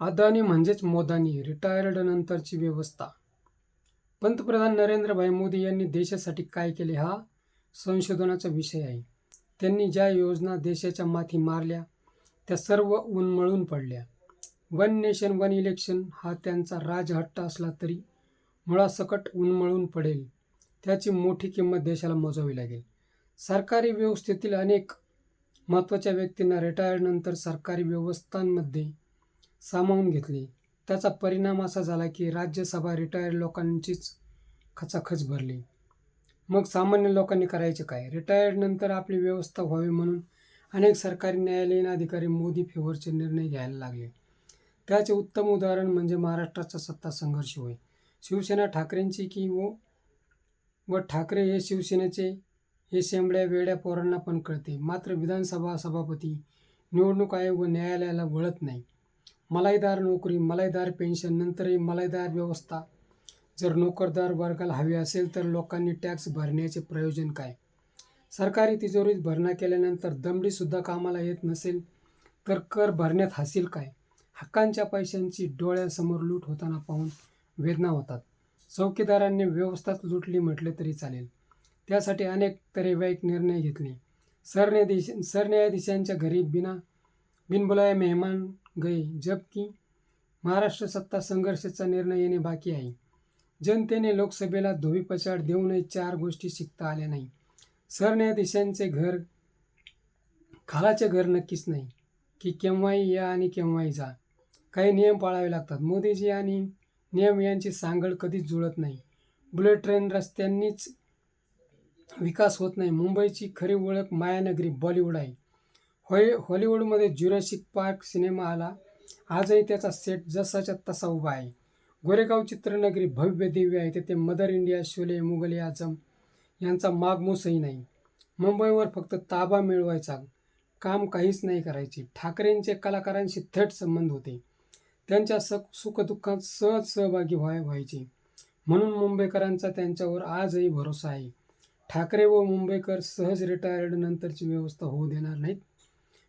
अदानी म्हणजेच मोदानी रिटायर्ड नंतरची व्यवस्था. पंतप्रधान नरेंद्रभाई मोदी यांनी देशासाठी काय केले हा संशोधनाचा विषय आहे. त्यांनी ज्या योजना देशाच्या माथी मारल्या त्या सर्व उन्मळून पडल्या. वन नेशन वन इलेक्शन हा त्यांचा राजहट्ट असला तरी मुळासकट उन्मळून पडेल त्याची मोठी किंमत देशाला मोजावी लागेल. सरकारी व्यवस्थेतील अनेक महत्त्वाच्या व्यक्तींना रिटायर्डनंतर सरकारी व्यवस्थांमध्ये सामावून घेतले. त्याचा परिणाम असा झाला की राज्यसभा रिटायर्ड लोकांचीच खचाखच भरली. मग सामान्य लोकांनी करायचे काय? रिटायर्डनंतर आपली व्यवस्था व्हावी म्हणून अनेक सरकारी न्यायालयीन अधिकारी मोदी फेवरचे निर्णय घ्यायला लागले. त्याचे उत्तम उदाहरण म्हणजे महाराष्ट्राचा सत्ता संघर्ष होय. शिवसेना ठाकरेंची की व? व ठाकरे हे शिवसेनेचे हे शेंबड्या वेड्या पोरांना पण कळते. मात्र विधानसभा सभापती निवडणूक आयोग व न्यायालयाला वळत नाही. मलाईदार नोकरी मलाईदार पेन्शन नंतरही मलाईदार व्यवस्था. जर नोकरदार वर्गाला हवी असेल तर लोकांनी टॅक्स भरण्याचे प्रयोजन काय? सरकारी तिजोरीत भरणा केल्यानंतर दमडीसुद्धा कामाला येत नसेल तर कर भरण्यात हासील काय? हक्कांच्या पैशांची डोळ्यासमोर लूट होताना पाहून वेदना होतात. चौकीदारांनी व्यवस्थाच लुटली म्हटले तरी चालेल. त्यासाठी अनेक तरेवाईक निर्णय घेतले. सरन्यायाधीश सरन्यायाधीशांच्या घरी बिना बिनबुलाय मेहमान गए जबकि महाराष्ट्र सत्ता संघर्षाचा निर्णय येणे बाकी आहे. जनतेने लोकसभेला धोबीपछाड देऊनही चार गोष्टी शिकता आल्या नाही. सरन्यायाधीशांचे घर खालाचे घर नक्कीच नाही की केव्हाही या आणि केव्हाही जा. काही नियम पाळावे लागतात. मोदीजी आणि नियम यांची सांगड कधीच जुळत नाही. बुलेट ट्रेन रस्त्यांनीच विकास होत नाही. मुंबईची खरी ओळख मायानगरी बॉलिवूड आहे. हॉली हॉलिवूडमध्ये ज्युरॅसिक पार्क सिनेमा आला. आजही त्याचा सेट जसाच्या तसा उभा आहे. गोरेगाव चित्रनगरी भव्य दिव्य आहे. तेथे मदर इंडिया शोले मुघल आझम यांचा मागमूसही नाही. मुंबईवर फक्त ताबा मिळवायचा. काम काहीच नाही करायचे. ठाकरेंचे कलाकारांशी थेट संबंध होते. त्यांच्या स सुखदुःखात सहज सहभागी व्हाय व्हायचे. म्हणून मुंबईकरांचा त्यांच्यावर आजही भरोसा आहे. ठाकरे व मुंबईकर सहज रिटायर्ड नंतरची व्यवस्था होऊ देणार नाहीत.